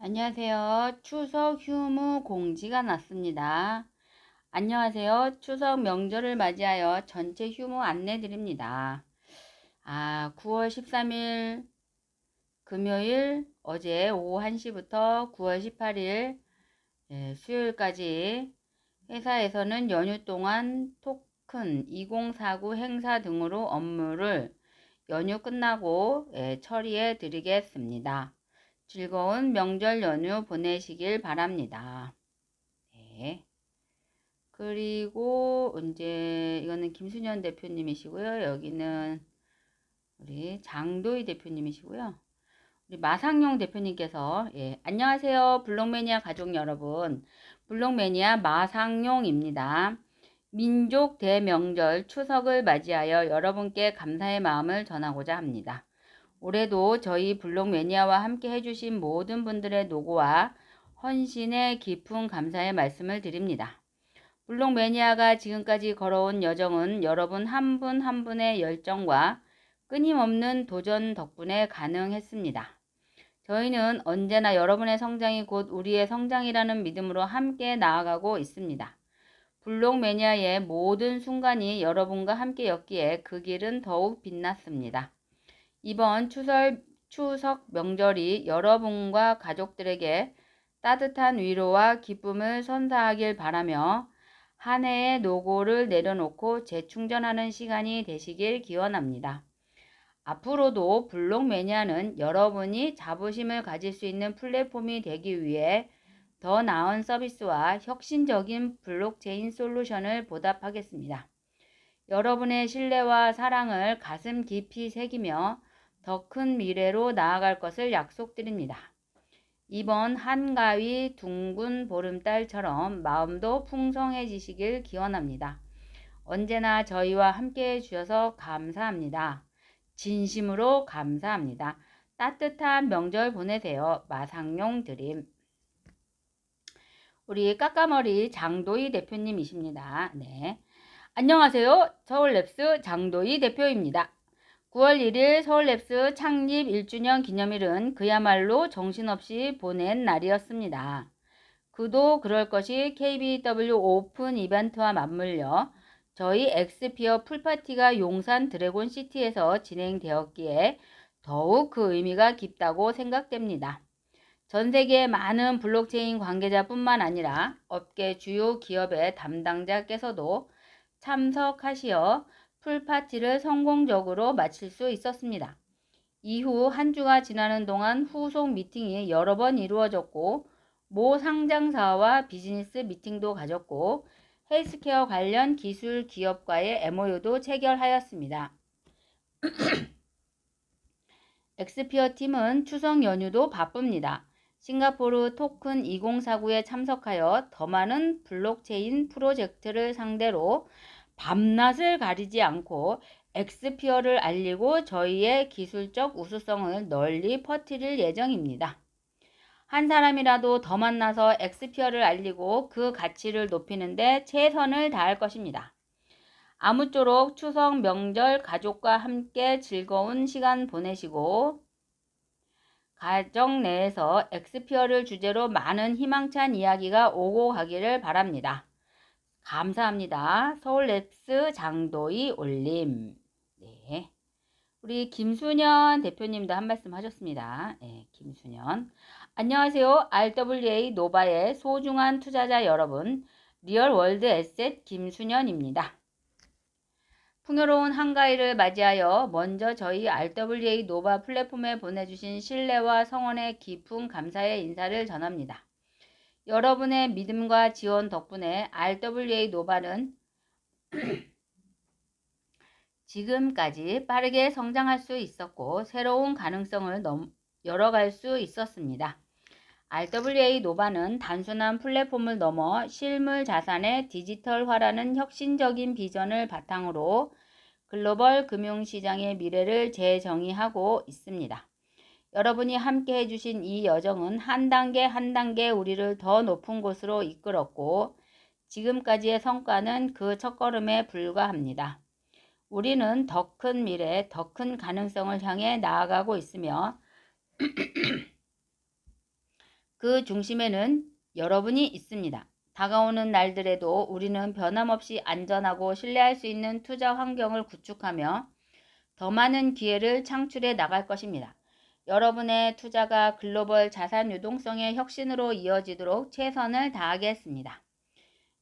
안녕하세요. 추석 휴무 공지가 났습니다. 안녕하세요. 추석 명절을 맞이하여 전체 휴무 안내 드립니다. 아, 9월 13일 금요일 어제 오후 1시부터 9월 18일 예, 수요일까지 회사에서는 연휴 동안 토큰 2049 행사 등으로 업무를 연휴 끝나고 예, 처리해 드리겠습니다. 즐거운 명절 연휴 보내시길 바랍니다. 네. 그리고 이제 이거는 김순현 대표님이시고요. 여기는 우리 장도희 대표님이시고요. 우리 마상용 대표님께서 예, 안녕하세요. 블록매니아 가족 여러분. 블록매니아 마상용입니다. 민족 대명절 추석을 맞이하여 여러분께 감사의 마음을 전하고자 합니다. 올해도 저희 블록 매니아와 함께 해주신 모든 분들의 노고와 헌신의 깊은 감사의 말씀을 드립니다. 블록 매니아가 지금까지 걸어온 여정은 여러분 한 분한 한 분의 열정과 끊임없는 도전 덕분에 가능했습니다. 저희는 언제나 여러분의 성장이 곧 우리의 성장이라는 믿음으로 함께 나아가고 있습니다. 블록 매니아의 모든 순간이 여러분과 함께였기에 그 길은 더욱 빛났습니다. 이번 추설, 추석 명절이 여러분과 가족들에게 따뜻한 위로와 기쁨을 선사하길 바라며 한 해의 노고를 내려놓고 재충전하는 시간이 되시길 기원합니다. 앞으로도 블록 매니아는 여러분이 자부심을 가질 수 있는 플랫폼이 되기 위해 더 나은 서비스와 혁신적인 블록체인 솔루션을 보답하겠습니다. 여러분의 신뢰와 사랑을 가슴 깊이 새기며 더 큰 미래로 나아갈 것을 약속드립니다. 이번 한가위 둥근 보름달처럼 마음도 풍성해지시길 기원합니다. 언제나 저희와 함께 해주셔서 감사합니다. 진심으로 감사합니다. 따뜻한 명절 보내세요. 마상용 드림. 우리 까까머리 장도희 대표님이십니다. 네. 안녕하세요. 서울랩스 장도희 대표입니다. 9월 1일 서울랩스 창립 1주년 기념일은 그야말로 정신없이 보낸 날이었습니다. 그도 그럴 것이 KBW 오픈 이벤트와 맞물려 저희 엑스피어 풀파티가 용산 드래곤 시티에서 진행되었기에 더욱 그 의미가 깊다고 생각됩니다. 전 세계 많은 블록체인 관계자뿐만 아니라 업계 주요 기업의 담당자께서도 참석하시어 풀파티를 성공적으로 마칠 수 있었습니다. 이후 한 주가 지나는 동안 후속 미팅이 여러 번 이루어졌고 모 상장사와 비즈니스 미팅도 가졌고 헬스케어 관련 기술 기업과의 MOU도 체결하였습니다. 엑스피어 팀은 추석 연휴도 바쁩니다. 싱가포르 토큰 2049에 참석하여 더 많은 블록체인 프로젝트를 상대로 밤낮을 가리지 않고 엑스피어를 알리고 저희의 기술적 우수성을 널리 퍼뜨릴 예정입니다. 한 사람이라도 더 만나서 엑스피어를 알리고 그 가치를 높이는데 최선을 다할 것입니다. 아무쪼록 추석 명절 가족과 함께 즐거운 시간 보내시고 가정 내에서 엑스피어를 주제로 많은 희망찬 이야기가 오고 가기를 바랍니다. 감사합니다. 서울랩스 장도희 올림. 네. 우리 김순현 대표님도 한 말씀 하셨습니다. 네, 김순현. 안녕하세요. RWA 노바의 소중한 투자자 여러분. 리얼월드 에셋 김순현입니다. 풍요로운 한가위를 맞이하여 먼저 저희 RWA 노바 플랫폼에 보내주신 신뢰와 성원의 깊은 감사의 인사를 전합니다. 여러분의 믿음과 지원 덕분에 RWA 노발은 지금까지 빠르게 성장할 수 있었고 새로운 가능성을 열어갈 수 있었습니다. RWA 노바는 단순한 플랫폼을 넘어 실물 자산의 디지털화라는 혁신적인 비전을 바탕으로 글로벌 금융시장의 미래를 재정의하고 있습니다. 여러분이 함께 해주신 이 여정은 한 단계 한 단계 우리를 더 높은 곳으로 이끌었고 지금까지의 성과는 그 첫걸음에 불과합니다. 우리는 더 큰 미래, 더 큰 가능성을 향해 나아가고 있으며 그 중심에는 여러분이 있습니다. 다가오는 날들에도 우리는 변함없이 안전하고 신뢰할 수 있는 투자 환경을 구축하며 더 많은 기회를 창출해 나갈 것입니다. 여러분의 투자가 글로벌 자산 유동성의 혁신으로 이어지도록 최선을 다하겠습니다.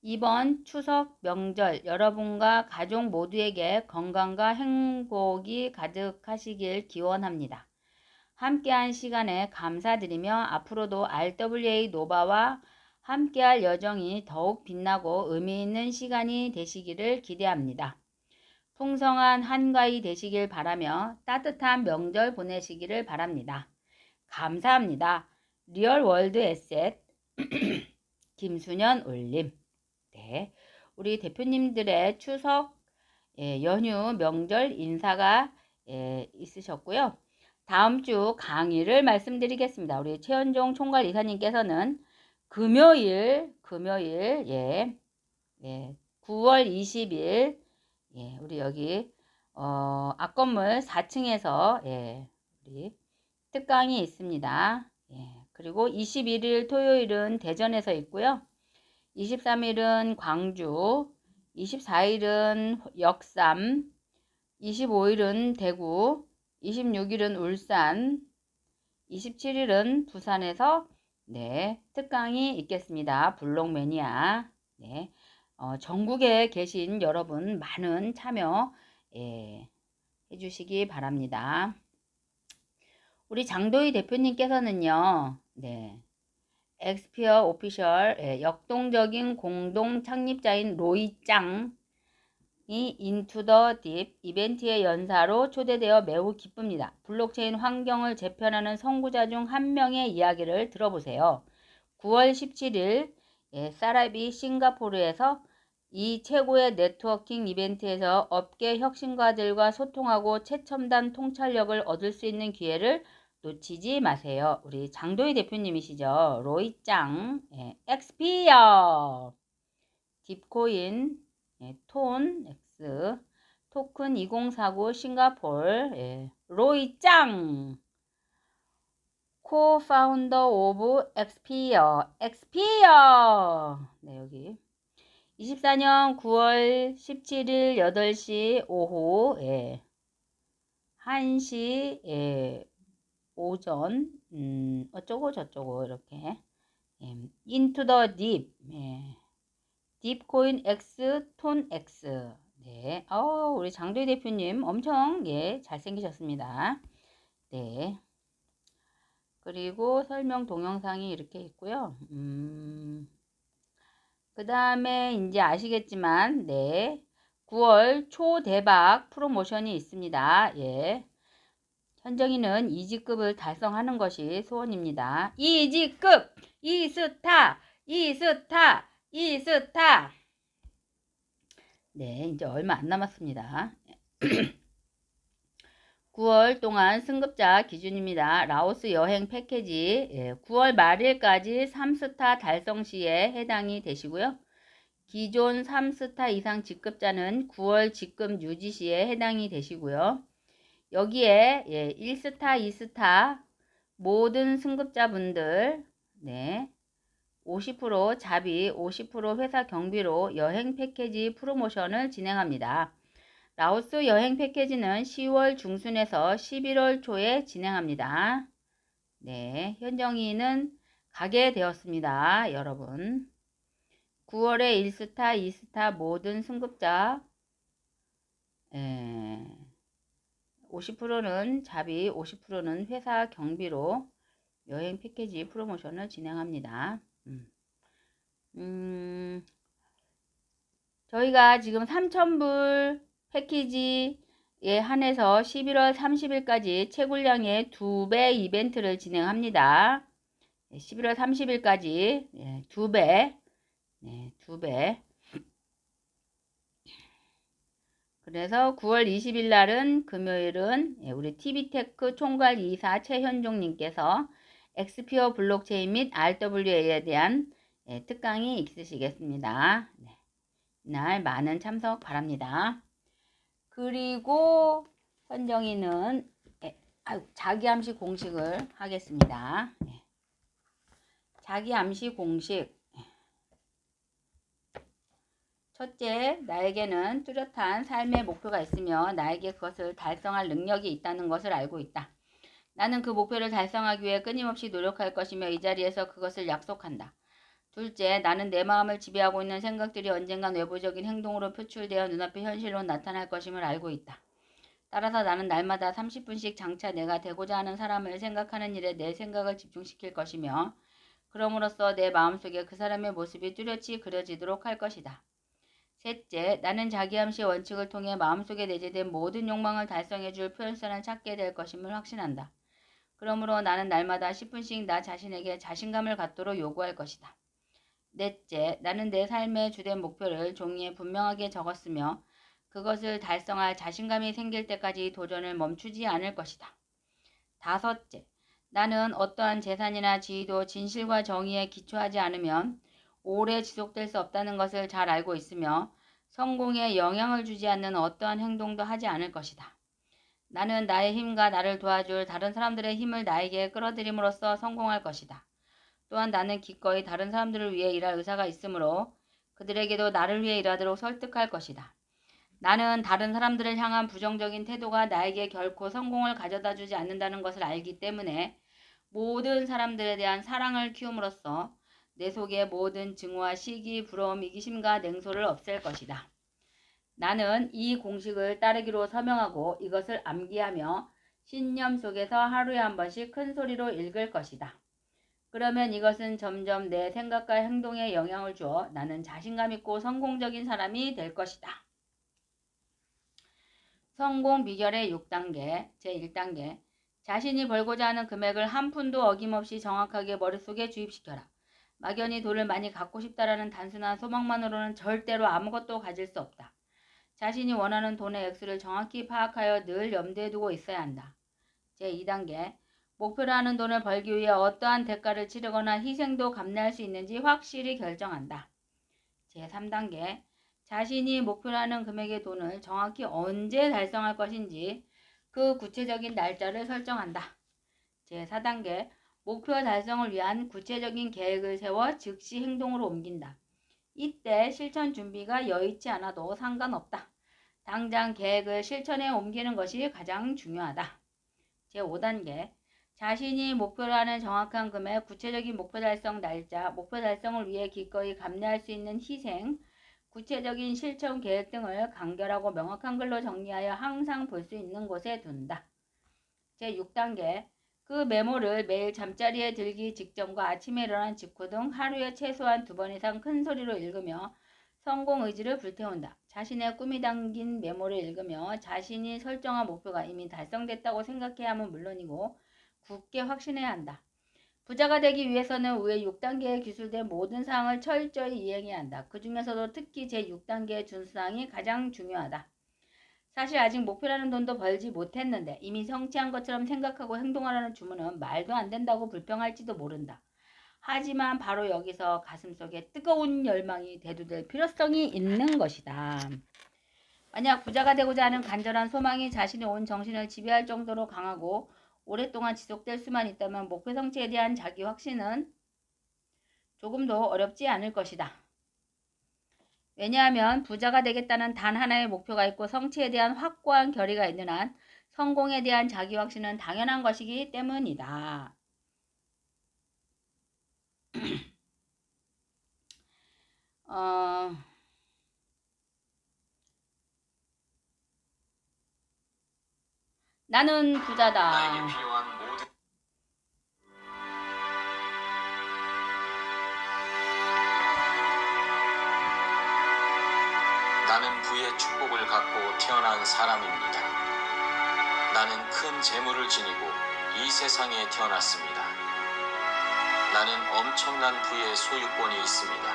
이번 추석 명절 여러분과 가족 모두에게 건강과 행복이 가득하시길 기원합니다. 함께한 시간에 감사드리며 앞으로도 RWA 노바와 함께할 여정이 더욱 빛나고 의미 있는 시간이 되시기를 기대합니다. 풍성한 한가위 되시길 바라며 따뜻한 명절 보내시기를 바랍니다. 감사합니다. 리얼월드 에셋 김순현 올림 네, 우리 대표님들의 추석 예, 연휴 명절 인사가 예, 있으셨고요. 다음 주 강의를 말씀드리겠습니다. 우리 최현종 총괄 이사님께서는 금요일, 금요일, 예, 예, 9월 20일, 예, 우리 여기, 어, 앞건물 4층에서, 예, 우리 특강이 있습니다. 예, 그리고 21일 토요일은 대전에서 있고요. 23일은 광주, 24일은 역삼, 25일은 대구, 26일은 울산, 27일은 부산에서 네, 특강이 있겠습니다. 블록 매니아. 네. 어, 전국에 계신 여러분 많은 참여 예, 해주시기 바랍니다. 우리 장도희 대표님께서는요, 네, 엑스피어 오피셜 예, 역동적인 공동 창립자인 로이짱 이 인투 더 딥 이벤트의 연사로 초대되어 매우 기쁩니다. 블록체인 환경을 재편하는 선구자 중 한 명의 이야기를 들어보세요. 9월 17일 예, 사라비 싱가포르에서 이 최고의 네트워킹 이벤트에서 업계 혁신가들과 소통하고 최첨단 통찰력을 얻을 수 있는 기회를 놓치지 마세요. 우리 장도희 대표님이시죠. 로이짱, 예, 엑스피어, 딥코인, 예, 톤 X. 토큰 2049 싱가폴. 예, 로이 짱 오브 엑스피어 엑스피어 네 여기 24년 9월 17일 8시 오후 예, 1시 예, 오전 음, 어쩌고 저쩌고 이렇게 예, into the deep 예. 딥코인 X, 톤 X. 네. 어, 우리 장도희 대표님 엄청 예, 잘생기셨습니다. 네. 그리고 설명 동영상이 이렇게 있고요. 음. 그 다음에 이제 아시겠지만 네. 9월 초 대박 프로모션이 있습니다. 예. 현정이는 이지급을 달성하는 것이 소원입니다. 이지급! 이스타! 이스타! 이스타. 네, 이제 얼마 안 남았습니다. 9월 동안 승급자 기준입니다. 라오스 여행 패키지 9월 예, 말일까지 3스타 달성 시에 해당이 되시고요. 기존 3스타 이상 직급자는 9월 직급 유지 시에 해당이 되시고요. 여기에 1스타, 예, 2스타 모든 승급자분들 네, 50% 자비, 50% 회사 경비로 여행 패키지 프로모션을 진행합니다. 라오스 여행 패키지는 10월 중순에서 11월 초에 진행합니다. 네, 현정이는 가게 되었습니다. 여러분. 9월에 1스타, 2스타 모든 승급자 예, 50%는 자비, 50%는 회사 경비로 여행 패키지 프로모션을 진행합니다. 음. 음, 저희가 지금 3,000불 패키지에 한해서 11월 30일까지 채굴량의 2배 이벤트를 진행합니다. 11월 30일까지 예, 2배, 네, 2배. 그래서 9월 20일 날은 금요일은 예, 우리 TV테크 총괄 이사 최현종님께서 엑스피어 블록체인 및 RWA에 대한 예, 특강이 있으시겠습니다. 네. 날 많은 참석 바랍니다. 그리고 현정이는 예, 아유, 자기 암시 공식을 하겠습니다. 네. 자기 암시 공식. 첫째, 나에게는 뚜렷한 삶의 목표가 있으며 나에게 그것을 달성할 능력이 있다는 것을 알고 있다. 나는 그 목표를 달성하기 위해 끊임없이 노력할 것이며 이 자리에서 그것을 약속한다. 둘째, 나는 내 마음을 지배하고 있는 생각들이 언젠간 외부적인 행동으로 표출되어 눈앞의 현실로 나타날 것임을 알고 있다. 따라서 나는 날마다 30분씩 장차 내가 되고자 하는 사람을 생각하는 일에 내 생각을 집중시킬 것이며 그럼으로써 내 마음속에 그 사람의 모습이 뚜렷이 그려지도록 할 것이다. 셋째, 나는 자기암시 원칙을 통해 마음속에 내재된 모든 욕망을 달성해 줄 표현선을 찾게 될 것임을 확신한다. 그러므로 나는 날마다 10분씩 나 자신에게 자신감을 갖도록 요구할 것이다. 넷째, 나는 내 삶의 주된 목표를 종이에 분명하게 적었으며 그것을 달성할 자신감이 생길 때까지 도전을 멈추지 않을 것이다. 다섯째, 나는 어떠한 재산이나 지위도 진실과 정의에 기초하지 않으면 오래 지속될 수 없다는 것을 잘 알고 있으며 성공에 영향을 주지 않는 어떠한 행동도 하지 않을 것이다. 나는 나의 힘과 나를 도와줄 다른 사람들의 힘을 나에게 끌어들임으로써 성공할 것이다. 또한 나는 기꺼이 다른 사람들을 위해 일할 의사가 있으므로 그들에게도 나를 위해 일하도록 설득할 것이다. 나는 다른 사람들을 향한 부정적인 태도가 나에게 결코 성공을 가져다 주지 않는다는 것을 알기 때문에 모든 사람들에 대한 사랑을 키움으로써 내 속의 모든 증오와 시기, 부러움, 이기심과 냉소를 없앨 것이다. 나는 이 공식을 따르기로 서명하고 이것을 암기하며 신념 속에서 하루에 한 번씩 큰 소리로 읽을 것이다. 그러면 이것은 점점 내 생각과 행동에 영향을 주어 나는 자신감 있고 성공적인 사람이 될 것이다. 성공 비결의 6단계, 제1단계. 자신이 벌고자 하는 금액을 한 푼도 어김없이 정확하게 머릿속에 주입시켜라. 막연히 돈을 많이 갖고 싶다라는 단순한 소망만으로는 절대로 아무것도 가질 수 없다. 자신이 원하는 돈의 액수를 정확히 파악하여 늘 염두에 두고 있어야 한다. 제2단계. 목표로 하는 돈을 벌기 위해 어떠한 대가를 치르거나 희생도 감내할 수 있는지 확실히 결정한다. 제3단계. 자신이 목표로 하는 금액의 돈을 정확히 언제 달성할 것인지 그 구체적인 날짜를 설정한다. 제4단계. 목표 달성을 위한 구체적인 계획을 세워 즉시 행동으로 옮긴다. 이때 실천 준비가 여의치 않아도 상관없다. 당장 계획을 실천에 옮기는 것이 가장 중요하다. 제5단계. 자신이 목표로 하는 정확한 금액, 구체적인 목표 달성 날짜, 목표 달성을 위해 기꺼이 감내할 수 있는 희생, 구체적인 실천 계획 등을 간결하고 명확한 글로 정리하여 항상 볼 수 있는 곳에 둔다. 제6단계. 그 메모를 매일 잠자리에 들기 직전과 아침에 일어난 직후 등 하루에 최소한 두 번 이상 큰 소리로 읽으며 성공 의지를 불태운다. 자신의 꿈이 담긴 메모를 읽으며 자신이 설정한 목표가 이미 달성됐다고 생각해야 하면 물론이고 굳게 확신해야 한다. 부자가 되기 위해서는 위의 6단계에 기술된 모든 사항을 철저히 이행해야 한다. 그 중에서도 특히 제6단계의 준수사항이 가장 중요하다. 사실 아직 목표라는 돈도 벌지 못했는데 이미 성취한 것처럼 생각하고 행동하라는 주문은 말도 안 된다고 불평할지도 모른다. 하지만 바로 여기서 가슴속에 뜨거운 열망이 대두될 필요성이 있는 것이다. 만약 부자가 되고자 하는 간절한 소망이 자신의 온 정신을 지배할 정도로 강하고 오랫동안 지속될 수만 있다면 목표 성취에 대한 자기 확신은 조금도 어렵지 않을 것이다. 왜냐하면 부자가 되겠다는 단 하나의 목표가 있고 성취에 대한 확고한 결의가 있는 한 성공에 대한 자기 확신은 당연한 것이기 때문이다. 어, 나는 부자다. 나는 부의 축복을 갖고 태어난 사람입니다. 나는 큰 재물을 지니고 이 세상에 태어났습니다. 나는 엄청난 부의 소유권이 있습니다.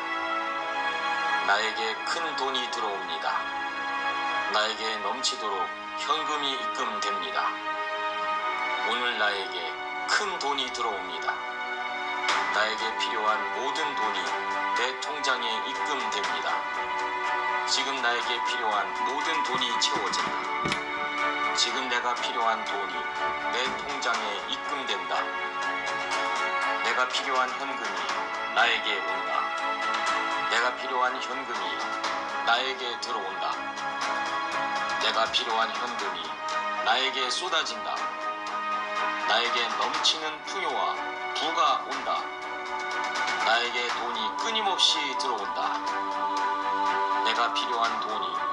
나에게 큰 돈이 들어옵니다. 나에게 넘치도록 현금이 입금됩니다. 오늘 나에게 큰 돈이 들어옵니다. 나에게 필요한 모든 돈이 내 통장에 입금됩니다. 지금 나에게 필요한 모든 돈이 채워진다. 지금 내가 필요한 돈이 내 통장에 입금된다. 내가 필요한 현금이 나에게 온다. 내가 필요한 현금이 나에게 들어온다. 내가 필요한 현금이 나에게 쏟아진다. 나에게 넘치는 풍요와 부가 온다. 나에게 돈이 끊임없이 들어온다. 내가 필요한 돈이